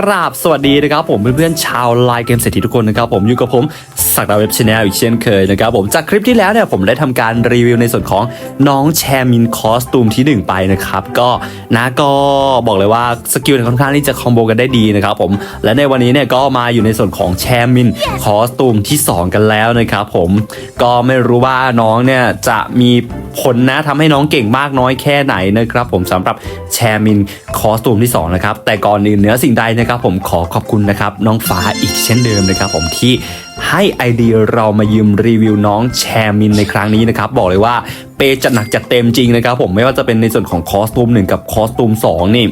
กราบสวัสดีนะครับผมเพื่อนๆชาวไลน์เกมเศรษฐีทุกคนนะครับผมอยู่กับผมสักดาเว็บชาแนลอีกเช่นเคยนะครับผมจากคลิปที่แล้วเนี่ยผมได้ทำการรีวิวในส่วนของน้องแชร์มินคอสตูมที่ 1 ไปนะครับก็นะก็บอกเลยว่าสกิลค่อนข้างที่จะคอมโบกันได้ดีนะครับผมและในวันนี้เนี่ยก็มาอยู่ในส่วนของแชร์มินคอสตูมที่ 2 กันแล้วนะครับผมก็ไม่รู้ว่าน้องเนี่ยจะมีผลนะทำให้น้องเก่งมากน้อยแค่ไหนนะครับผมสำหรับแชร์มินคอสตูมที่2นะครับแต่ก่อนอื่นเนื้อสิ่งใดนะครับผมขอขอบคุณนะครับน้องฟ้าอีกเช่นเดิมนะครับผมที่ให้ไอเดียเรามายืมรีวิวน้องแชร์มินในครั้งนี้นะครับบอกเลยว่าเปย์จัดหนักจัดเต็มจริงนะครับผมไม่ว่าจะเป็นในส่วนของคอสตูมหนึ่งกับคอสตูมสองนี่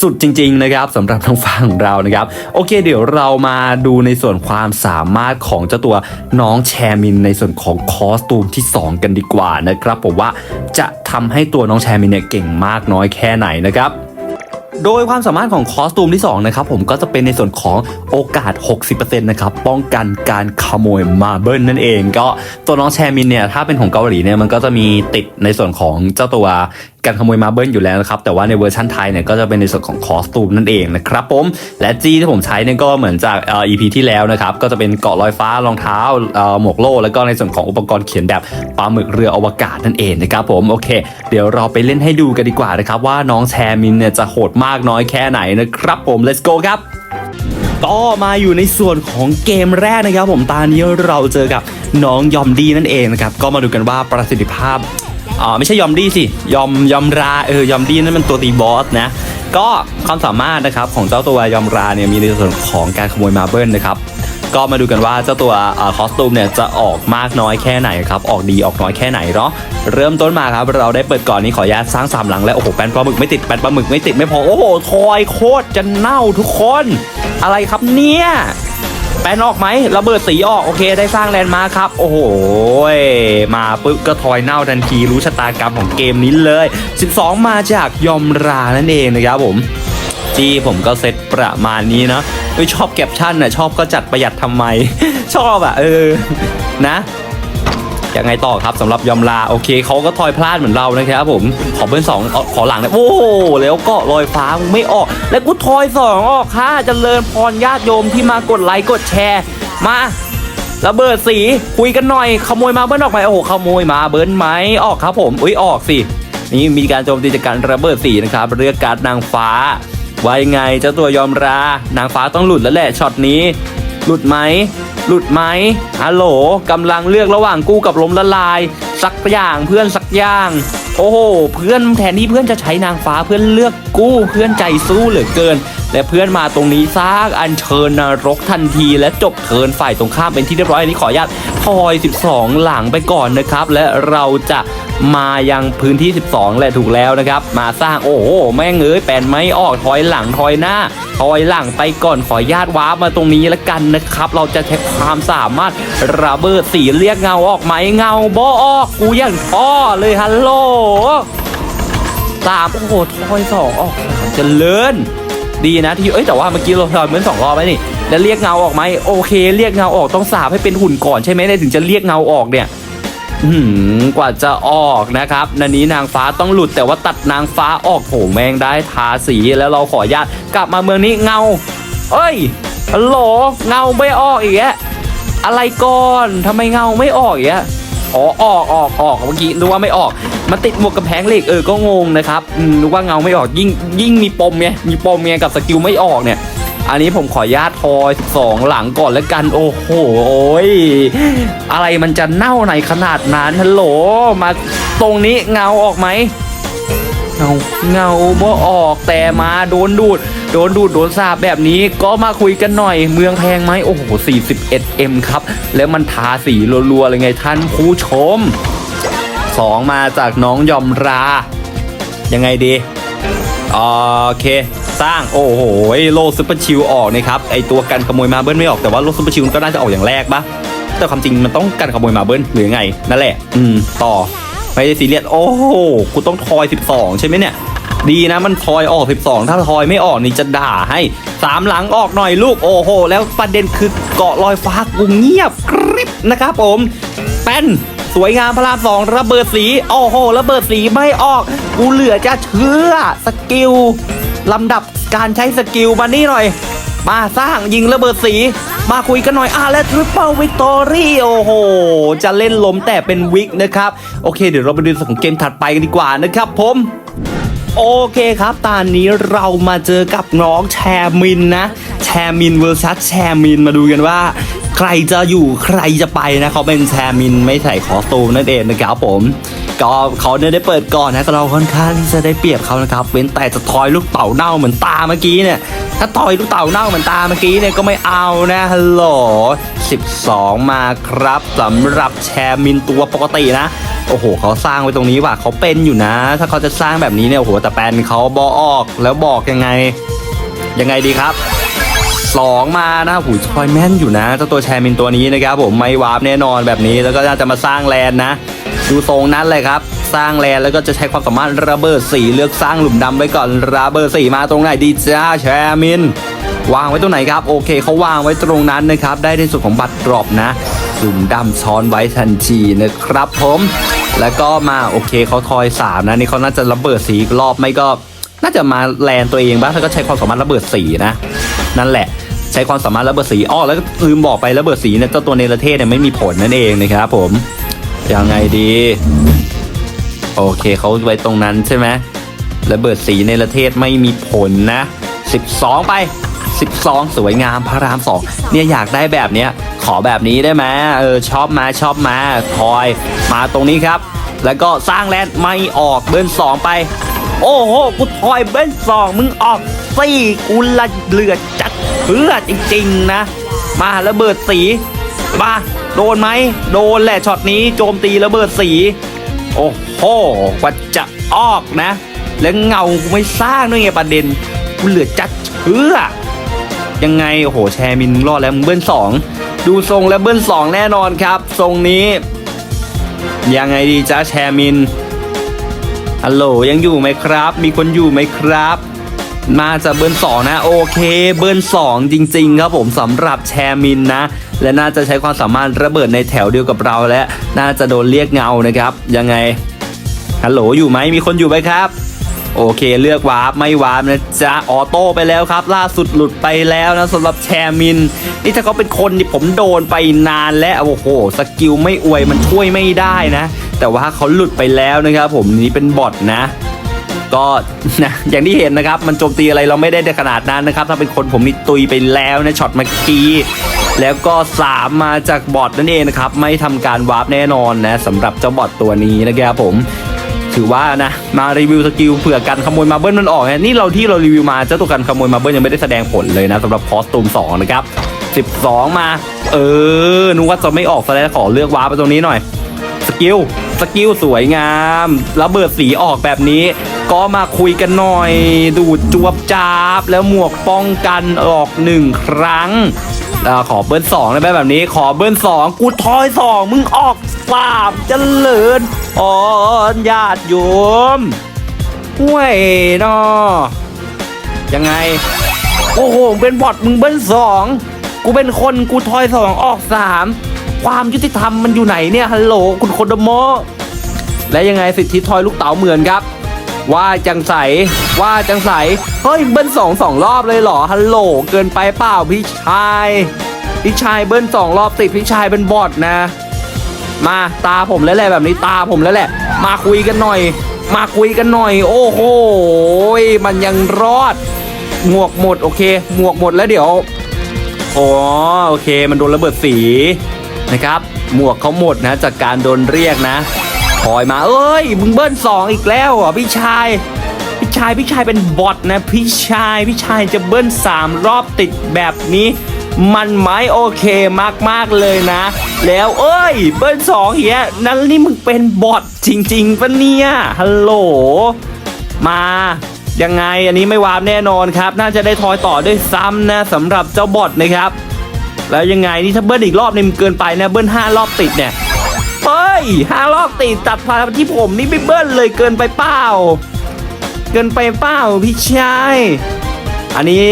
สุดจริง ๆ นะครับสำหรับทางฝั่งเรานะครับโอเค เดี๋ยวเรามาดูในส่วนความสามารถของเจ้าตัวน้องแชร์มินในส่วนของคอสตูมที่ 2 กันดีกว่านะครับผมว่าจะทำให้ตัวน้องแชร์มินเนี่ยเก่งมากน้อยแค่ไหนนะครับ โดยความสามารถของคอสตูมที่2นะครับผมก็จะเป็นในส่วนของโอกาส 60%นะครับป้องกันการขโมยมาเบิลนั่นเอง ก็ตัวน้องแชมินเนี่ยถ้าเป็นของเกาหลีเนี่ยมันก็จะมีติดในส่วนของเจ้าตัว การขโมยมาเบิลอยู่แล้วนะครับแต่ว่าในเวอร์ชันไทยเนี่ยก็จะเป็นในส่วนของคอสตูมนั่นเองนะครับผมและจีที่ผมใช้เนี่ยก็เหมือนจากเอ่อ EP ที่แล้วนะครับก็จะเป็นเกาะลอยฟ้ารองเท้าเอ่อหมวกโล่แล้วก็ในส่วนของอุปกรณ์เขียนแบบปลาหมึกเรืออวกาศนั่นเองนะครับผมโอเค เดี๋ยวเราไปเล่นให้ดูกันดีกว่านะครับว่าน้องแชมินเนี่ยจะโหดมากน้อยแค่ไหนนะครับผม let's go ครับก็มาอยู่ในส่วนของเกมแรกนะครับ ผมตอนนี้เราเจอกับน้องยอมดีนั่นเองนะครับก็มาดูกันว่าประสิทธิภาพ อ่าไม่ใช่ยอมดีสิ ยอมยอมราเออยอมดีนั่นมันตัวตีบอสนะก็ความสามารถนะครับของเจ้าตัวยอมราเนี่ยมีในส่วนของการขโมยมาเบิลนะครับก็มาดูกันว่าเจ้าตัวคอสตูมเนี่ยจะออกมากน้อยแค่ไหนครับออกดีออกน้อยแค่ไหนเนาะเริ่มต้นมาครับเราได้เปิดก่อนนี้ขออนุญาตสร้างสามหลังแล้วโอ้โหแปนปลาหมึกไม่ติดแปนปลาหมึกไม่ติดไม่พอโอ้โหทอยโคตรจะเน่าทุกคน อะไรครับเนี่ย แปนออกไหมระเบิดสีออกโอเคได้สร้างแลนด์มาร์คครับ โอ้โหมาปุ๊บก็ทอยเน่าทันทีรู้ชะตากรรมของเกมนี้เลย 12 มาจากยอมรานั่นเองนะครับผมจีผมก็เซตประมาณนี้นะไม่ชอบแคปชั่นนะชอบก็จัดประหยัดทำไม ชอบอะเออนะ ยังไงต่อครับสำหรับยอมลาโอเคเขาก็ทอยพลาดเหมือนเรานะครับผมขอเบิ้ลสองเอาขอหลังนะโอ้โหแล้วก็ลอยฟ้าไม่ออก แล้วกูทอยสองออกค่ะเจริญพรญาติโยมที่มากดไลค์กดแชร์ มาระเบิดสีคุยกันหน่อยขโมยมาเบิ้ลออกไปโอ้โหขโมยมาเบิ้ลไหมออกครับผมอุ้ยออกสินี่มีการโจมตีจากการระเบิดสีนะครับเรือกการ์ดนางฟ้าว่ายังไงเจ้าตัวยอมรานางฟ้าต้องหลุดแล้วแหละช็อตนี้ หลุดไหม หลุดไหมฮัลโหลกำลังเลือกระหว่างกู้กับล้มละลาย สักอย่างเพื่อนสักอย่าง โอ้โห เพื่อนแทนที่เพื่อนจะใช้นางฟ้าเพื่อนเลือกกู้ เพื่อนใจสู้เหลือเกินและเพื่อนมาตรงนี้ซากอันเชิญนรกทันที และจบเทินฝ่ายตรงข้ามเป็นที่เรียบร้อยอันนี้ขออนุญาต ทอย 12 หลังไปก่อนนะครับ และเราจะมายังพื้นที่ 12 แหละถูกแล้วนะครับ มาสร้างโอ้โหแม่งเอ้ยแปนไม่ออกถอยหลังถอยหน้าถอยหลังไปก่อนขออนุญาตว้าร์ปมาตรงนี้ล้วกันนะครับ เราจะใช้ความสามารถระเบิดสีเรียกเงาออกไหมเงาบ่ออกกูยังพ่อเลยฮัลโหลสามโอ้โหทอยสองออกสามเจริญ ดีนะที่เอ้ยแต่ว่าเมื่อกี้เราทอยเหมือนสองรอบไหมนี่แล้วเรียกเงาออกไหมโอเค เรียกเงาออกต้องสาบให้เป็นหุ่นก่อนใช่ไหมถึงจะเรียกเงาออกเนี่ยอืมกว่าจะออกนะครับนันนี้นางฟ้าต้องหลุดแต่ว่าตัดนางฟ้าออกโถแมงได้ทาสีแล้วเราขออนุญาตกลับมาเมืองนี้เงา เอ้ยฮัลโหลเงาไม่ออกอีกแยะอะไรก่อนทำไมเงาไม่ออกอีกแยะ อ๋อออกออกออกเมื่อกี้นึกว่าไม่ออก มันติดหมวกกำแพงเหล็กเออก็งงนะครับอืมนึกว่าเงาไม่ออกยิ่งยิ่งมีปมไงมีปมไงกับสกิลไม่ออกเนี่ยอันนี้ผมขอญาตทอย12หลังก่อนแล้วกันโอ้โหโอ้ยอะไรมันจะเน่าในขนาดนั้นฮัลโหลมาตรงนี้เงาออกไหม เงาเงาบ่ออกแต่มาโดนดูด โดนดูดโดนสาบแบบนี้ก็มาคุยกันหน่อยเมืองแพงไหมโอ้โห 41M ครับ แล้วมันทาสีรัวๆเลยไงท่านผู้ชมสองมาจากน้องยอมรา ยังไงดีโอเคสร้างโอ้โหโลซุปเปอร์ชิลออกนะครับไอตัวกันขโมยมาเบิ้ลไม่ออกแต่ว่าโลซุปเปอร์ชิลก็น่าจะออกอย่างแรกปะแต่ความจริงมันต้องกันขโมยมาเบิ้ลหรือไงนั่นแหละ อืมต่อ ไม่ได้ซีเรียสโอ้โหกูต้องทอย 12 ใช่ไหมเนี่ย ดีนะมันทอยออก 12 ถ้าทอยไม่ออกนี่จะด่าให้สามหลังออกหน่อยลูกโอ้โห แล้วประเด็นคือเกาะลอยฟ้ากูเงียบกริบนะครับผมเป็นสวยงามพระรามสองระเบิดสี โอ้โห ระเบิดสีไม่ออก กูเหลือจะเชื่อสกิลลำดับการใช้สกิลมานี่หน่อย มาสร้างยิงระเบิดสี มาคุยกันหน่อยอะและทริปเปิลวิกตอรี่โอ้โห จะเล่นลมแต่เป็นวิกนะครับ โอเค เดี๋ยวเราไปดูส่วนของเกมถัดไปกันดีกว่านะครับผมโอเคครับ ตอนนี้เรามาเจอกับน้องแชร์มินนะ แชร์มินเวอร์ซัสแชร์มินมาดูกันว่า ใครจะอยู่ใครจะไปนะเขาเป็นแชร์มินไม่ใส่คอตูมนั่นเองนะครับผม ก็เขาเนี่ยได้เปิดก่อนนะแต่เราค่อนข้างที่จะได้เปรียบเขานะครับ เว้นแต่จะทอยลูกเต่าเน่าเหมือนตาเมื่อกี้เนี่ย ถ้าทอยลูกเต่าเน่าเหมือนตาเมื่อกี้เนี่ยก็ไม่เอานะฮัลโหล12 มาครับสำหรับแชร์มินตัวปกตินะโอ้โหเขาสร้างไว้ตรงนี้ว่ะเขาเป็นอยู่นะ ถ้าเขาจะสร้างแบบนี้เนี่ยโอ้โหแต่แปลนเขาบอออกแล้วบอกยังไง ยังไงดีครับสองมานะหูชอยแม่นอยู่นะเจ้าตัวแชร์มินตัวนี้นะครับผมไม่วาร์ปแน่นอนแบบนี้แล้วก็น่าจะมาสร้างแลนนะ ดูทรงนั้นเลยครับ สร้างแลนแล้วก็จะใช้ความสามารถระเบิดสีเลือกสร้างหลุมดำไว้ก่อนระเบิดสีมาตรงไหนดีจ้าแชร์มิน วางไว้ตรงไหนครับ โอเคเขาวางไว้ตรงนั้นนะครับ ได้ในส่วนของบัตรดรอปนะหลุมดำช้อนไว้ทันทีนะครับผม แล้วก็มาโอเคเขาทอยสามนะนี่เขาน่าจะระเบิดสีอีกรอบไม่ก็ น่าจะมาแลนตัวเองบ้างถ้าก็ใช้ความสามารถระเบิดสีนะ นั่นแหละใช้ความสามารถระเบิดสีอ้อแล้วก็ลืมบอกไประเบิดสีเนี่ยเจ้าตัวเนรเทศเนี่ยไม่มีผลนั่นเองนะครับผม ยังไงดี โอเคเขาไว้ตรงนั้นใช่ไหมระเบิดสีในประเทศไม่มีผลนะ 12 ไป 12 สวยงามพระรามสองเนี่ยอยากได้แบบเนี้ยขอแบบนี้ได้ไหมเออชอบมาชอบมาทอยมาตรงนี้ครับ แล้วก็สร้างแลนด์ไม่ออกเบิ้ลสองไป โอ้โหกูทอยเบิ้ลสองมึงออกสี่กูละเลือดจัดเพื่อจริงๆนะ มาระเบิดสี มาโดนไหม โดนแหละช็อตนี้โจมตีระเบิดสี โอ้โหกว่าจะออกนะ แล้วเงาไม่สร้างด้วยไงประเด็นกูเหลือจัดเชื่อ ยังไง โอ้โห แชร์มินรอดแล้วมึงเบิ้ลสองดูทรงแล้วเบิ้ลสองแน่นอนครับ ทรงนี้ ยังไงดีจ้าแชร์มินฮัลโหลยังอยู่ไหมครับ มีคนอยู่ไหมครับ มาจะเบิร์สองนะโอเคเบิร์สองจริง ๆ ครับผมสำหรับแชร์มินนะ และน่าจะใช้ความสามารถระเบิดในแถวเดียวกับเราและ น่าจะโดนเรียกเงานะครับ ยังไงฮัลโหลอยู่ไหมมีคนอยู่ไหมครับ โอเคเลือกวาร์ปไม่วาร์ปนะจ๊ะออโต้ไปแล้วครับ ล่าสุดหลุดไปแล้วนะสำหรับแชร์มิน นี่ถ้าเขาเป็นคนนี่ผมโดนไปนานแล้วโอ้โหสกิลไม่อวยมันช่วยไม่ได้นะ แต่ว่าเขาหลุดไปแล้วนะครับ ผมนี่เป็นบอทนะ ก็นะอย่างที่เห็นนะครับ มันโจมตีอะไรเราไม่ได้ในขนาดนั้นนะครับ ถ้าเป็นคนผมนี่ตุยไปแล้วนะช็อตเมื่อกี้แล้วก็สามมาจากบอทนั่นเองนะครับ ไม่ทำการวาร์ปแน่นอนนะสำหรับเจ้าบอทตัวนี้นะครับผม ถือว่านะ มารีวิวสกิลเผื่อกันขโมยมาเบิ้ลมันออกนะนี่เราที่เรารีวิวมาเจ้าตัวกันขโมยมาเบิ้ลยังไม่ได้แสดงผลเลยนะสำหรับคอสตูม2นะครับ12 มา เออนึกว่าจะไม่ออกแสดงขอเลือกวาร์ปไปตรงนี้หน่อยสกิล สกิลสวยงามระเบิดสีออกแบบนี้ ก็มาคุยกันหน่อย ดูดจวบจาบ แล้วหมวกป้องกันออกหนึ่งครั้งอขอเบิ้ลสองได้ไหมแบบนี้ ขอเบิ้ลสองกูทอยสองมึงออกสามเจริญอ่อนญาติโยมห่วยนอยังไง โอ้โหเป็นบอทมึงเบิ้ลสองกูเป็นคนกูทอยสองออกสามความยุติธรรมมันอยู่ไหนเนี่ยฮัลโหลคุณโคโดโม และยังไงสิทธิทอยลูกเต๋าเหมือนครับ ว่าจังใสว่าจังใสเฮ้ยเบิ้ลสองสองรอบเลยเหรอฮัลโหลเกินไปเปล่าพี่ชายพี่ชายเบิ้ลสองรอบติดพี่ชายเป็นบอทนะ มาตาผมแล้วแหละแบบนี้ตาผมแล้วแหละ มาคุยกันหน่อย มาคุยกันหน่อย โอ้โหมันยังรอด หมวกหมดโอเค หมวกหมดแล้วเดี๋ยวอ๋อโอเค มันโดนระเบิดสีนะครับ หมวกเขาหมดนะจากการโดนเรียกนะ ถอยมาเอ้ยมึงเบิ้ลสองอีกแล้วอะพี่ชาย พี่ชายพี่ชายเป็นบอทนะพี่ชายพี่ชายจะเบิ้ลสามรอบติดแบบนี้ มันไหมโอเคมากๆเลยนะ แล้วเอ้ย เบิ้ลสองเฮียนั่นนี่มึงเป็นบอทจริงๆปะเนี่ยฮัลโหลมายังไงอันนี้ไม่วาร์ปแน่นอนครับ น่าจะได้ทอยต่อด้วยซ้ำนะสำหรับเจ้าบอทนะครับ แล้วยังไงนี่ถ้าเบิ้ลอีกรอบนึงเกินไปนะเบิ้ลห้ารอบติดเนี่ย ห้ารอบติดตัดพาที่ผมนี่ไม่เบิ้ลเลยเกินไปเปล่า เกินไปเปล่าพี่ชายอันนี้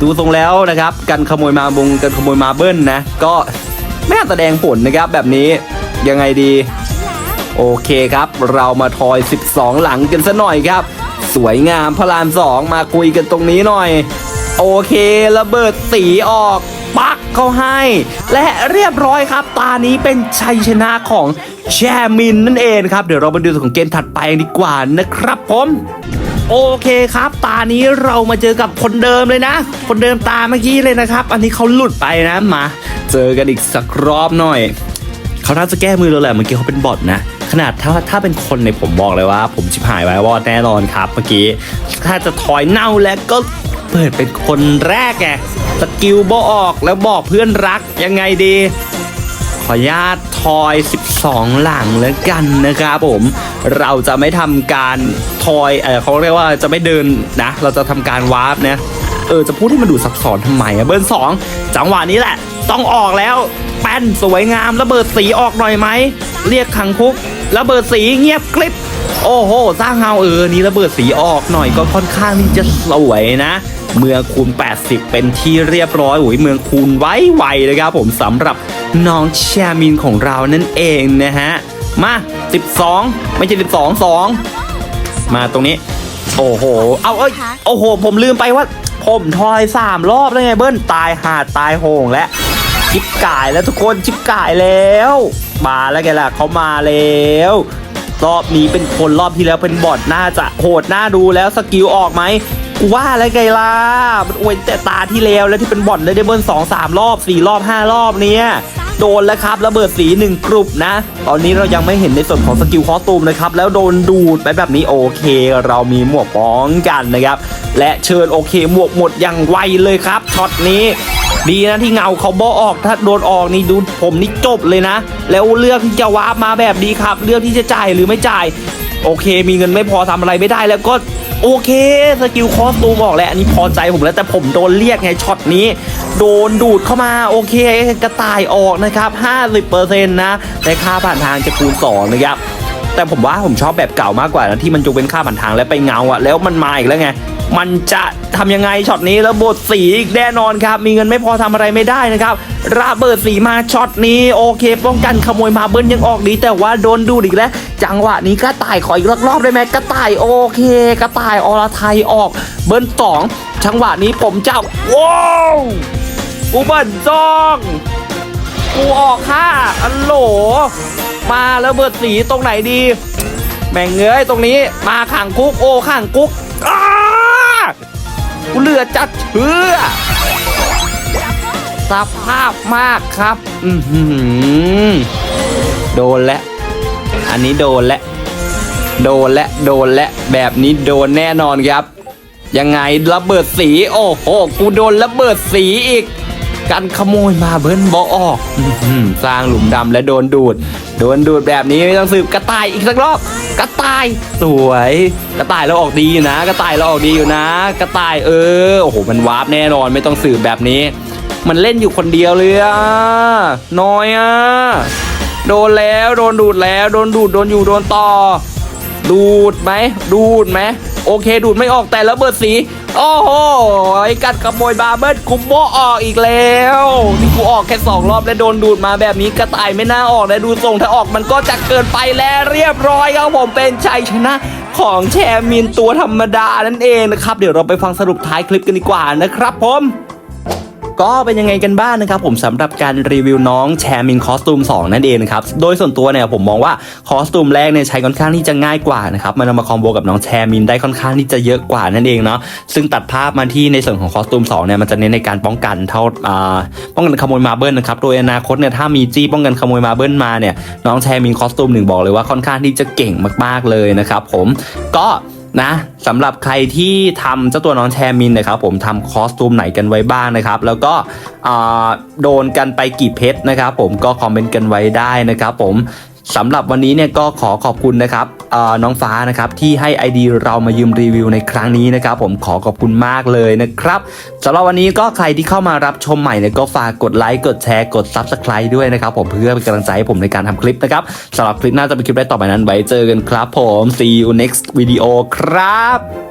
ดูทรงแล้วนะครับการขโมยมาบงการขโมยมาเบิ้ลนะ ก็ไม่น่าแสดงผลนะครับแบบนี้ยังไงดี โอเคครับ เรามาทอย 12 หลังกันซะหน่อยครับ สวยงามพระรามสองมาคุยกันตรงนี้หน่อย โอเคระเบิดสีออกปัก เขาให้ และเรียบร้อยครับ ตานี้เป็นชัยชนะของแชมินนั่นเองครับ เดี๋ยวเรามาดูส่วนของเกมถัดไปกันดีกว่านะครับผมโอเคครับ ตานี้เรามาเจอกับคนเดิมเลยนะ คนเดิมตาเมื่อกี้เลยนะครับ อันนี้เขาหลุดไปนะมา เจอกันอีกสักรอบหน่อยเขาน่าจะแก้มือแล้วแหละเมื่อกี้เขาเป็นบอทนะ ขนาดถ้าถ้าเป็นคนในผมบอกเลยว่า ผมชิบหายไว้วอดแน่นอนครับ เมื่อกี้ถ้าจะถอยเน่าแล้วก็ เปิดเป็นคนแรกไงสกิลบออกแล้วบอกเพื่อนรักยังไงดี ขอญาตทอย 12 หลังแล้วกันนะครับผม เราจะไม่ทำการทอยเออเขาเรียกว่าจะไม่เดินนะ เราจะทำการวาร์ปนะเออจะพูดให้มันดูซับซ้อนทำไมอะเบิร์นสองจังหวะนี้แหละ ต้องออกแล้วแป้นสวยงามระเบิดสีออกหน่อยไหมเรียกขังคุกระเบิดสีเงียบกริบโอ้โห สร้างเฮาเออ นี่ระเบิดสีออกหน่อยก็ค่อนข้างที่จะสวยนะ เมืองคูณ 80 เป็นที่เรียบร้อยโอ้ยเมืองคูณไว้ไวเลยครับผมสำหรับน้องแชมินของเรานั่นเองนะฮะ มา 12 ไม่ใช่ 12 2 มาตรงนี้ โอ้โห เอาเอ้ยโอ้โห ผมลืมไปว่า ผมทอยสามรอบแล้วไงเบิ้ลตายหาดตายโหงแล้วชิปกายแล้วทุกคนชิปกายแล้วมาแล้วไงล่ะเขามาแล้วรอบนี้เป็นคนรอบที่แล้วเป็นบอทน่าจะโหดน่าดูแล้วสกิลออกไหม กูว่าแล้วไงล่ะ มันอวยแต่ตาที่แล้วแล้วที่เป็นบ่อทเลยได้เบิ้ลสองสามรอบสี่รอบห้ารอบเนี้ยโดนแล้วครับระเบิดสีหนึ่งกลุ่มนะ ตอนนี้เรายังไม่เห็นในส่วนของสกิลคอสตูมนะครับ แล้วโดนดูดไปแบบนี้โอเค เรามีหมวกป้องกันนะครับ และเชิญโอเคหมวกหมดอย่างไวเลยครับช็อตนี้ดีนะที่เงาเขาบอออกถ้าโดนออกนี่ดูผมนี่จบเลยนะ แล้วเลือกที่จะวาร์ปมาแบบนี้ครับ เลือกที่จะจ่ายหรือไม่จ่าย โอเค มีเงินไม่พอทำอะไรไม่ได้แล้วก็ โอเคสกิลคอสตูมออกแล้วอันนี้พอใจผมแล้วแต่ผมโดนเรียกไงช็อตนี้ โดนดูดเข้ามาโอเคกระต่ายออกนะครับ50%นะแต่ค่าผ่านทางจะคูณ2นะครับแต่ผมว่าผมชอบแบบเก่ามากกว่านะที่มันจะเป็นค่าผ่านทางและไปเงาอะแล้วมันมาอีกแล้วไงมันจะ ทำยังไงช็อตนี้แล้วบทสีอีกแน่นอนครับ มีเงินไม่พอทำอะไรไม่ได้นะครับระเบิดสีมาช็อตนี้โอเค ป้องกันขโมยมาเบิ้ลยังออกดี แต่ว่าโดนดูดอีกแล้ว จังหวะนี้กระต่ายขออีกรอบได้ไหมกระต่ายโอเค กระต่ายอรไทยออกเบิ้ลสองจังหวะนี้ผมเจ้าว้าวกูเบิ้ลซองกูออกค่ะอันโหล มาแล้วเบิดสีตรงไหนดี แม่งเอ้ยตรงนี้มาขังกุ๊กโอ้ขังกุ๊กอ้า กูเหลือจัดเชื่อสภาพมากครับ อือหือโดนแล้วอันนี้โดนแล้วโดนและ โดนและ แบบนี้โดนแน่นอนครับ ยังไงระเบิดสี โอ้โห กูโดนระเบิดสีอีก การขโมยมาเบิ้ลบอออกสร้างหลุมดำและโดนดูด โดนดูดแบบนี้ไม่ต้องสืบกระต่ายอีกสักรอบกระต่ายสวย กระต่ายเราออกดีอยู่นะ กระต่ายเราออกดีอยู่นะ กระต่ายเออโอ้โหมันวาร์ปแน่นอนไม่ต้องสืบแบบนี้ มันเล่นอยู่คนเดียวเลยอะน้อยอะโดนแล้วโดนดูดแล้ว โดนดูดโดนอยู่โดนต่อ ดูดไหมดูดไหมโอเค ดูดไม่ออกแต่ระเบิดสี โอ้โหไอ้กัดขโมยบาเบิลคุมโบออกอีกแล้วที่กูออกแค่สองรอบและโดนดูดมาแบบนี้กระต่ายไม่น่าออกนะดูทรงถ้าออกมันก็จะเกินไปแล้วเรียบร้อยครับผมเป็นชัยชนะของแชร์มินตัวธรรมดานั่นเองนะครับ เดี๋ยวเราไปฟังสรุปท้ายคลิปกันดีกว่านะครับผม ก็เป็นยังไงกันบ้างนะครับผมสำหรับการรีวิวน้องแชร์มินคอสตูม2 นั่นเองนะครับโดยส่วนตัวเนี่ยผมมองว่าคอสตูมแรกเนี่ยใช้ค่อนข้างที่จะง่ายกว่านะครับมันเอามาคอมโบกับน้องแชร์มินได้ค่อนข้างที่จะเยอะกว่านั่นเองเนาะซึ่งตัดภาพมาที่ในส่วนของคอสตูม2เนี่ยมันจะเน้นในการป้องกันเท่าอ่าป้องกันขโมยมาเบิลนะครับโดยอนาคตเนี่ยถ้ามีจี้ป้องกันขโมยมาเบิลมาเนี่ยน้องแชร์มินคอสตูมหนึ่งบอกเลยว่าค่อนข้างที่จะเก่งมากๆเลยนะครับผมก็ นะสำหรับใครที่ทำเจ้าตัวน้องแชร์มินนะครับผมทำคอสตูมไหนกันไว้บ้างนะครับ แล้วก็โดนกันไปกี่เพชรนะครับผมก็คอมเมนต์กันไว้ได้นะครับผม สำหรับวันนี้เนี่ยก็ขอขอบคุณนะครับน้องฟ้านะครับที่ให้ ID เรามายืมรีวิวในครั้งนี้นะครับผมขอขอบคุณมากเลยนะครับสำหรับวันนี้ก็ใครที่เข้ามารับชมใหม่เนี่ยก็ฝากกดไลค์กดแชร์กด Subscribe ด้วยนะครับผมเพื่อเป็นกำลังใจให้ผมในการทำคลิปนะครับสำหรับคลิปหน้าจะเป็นคลิปได้ต่อไปนั้นไว้เจอกันครับผม see you next video ครับ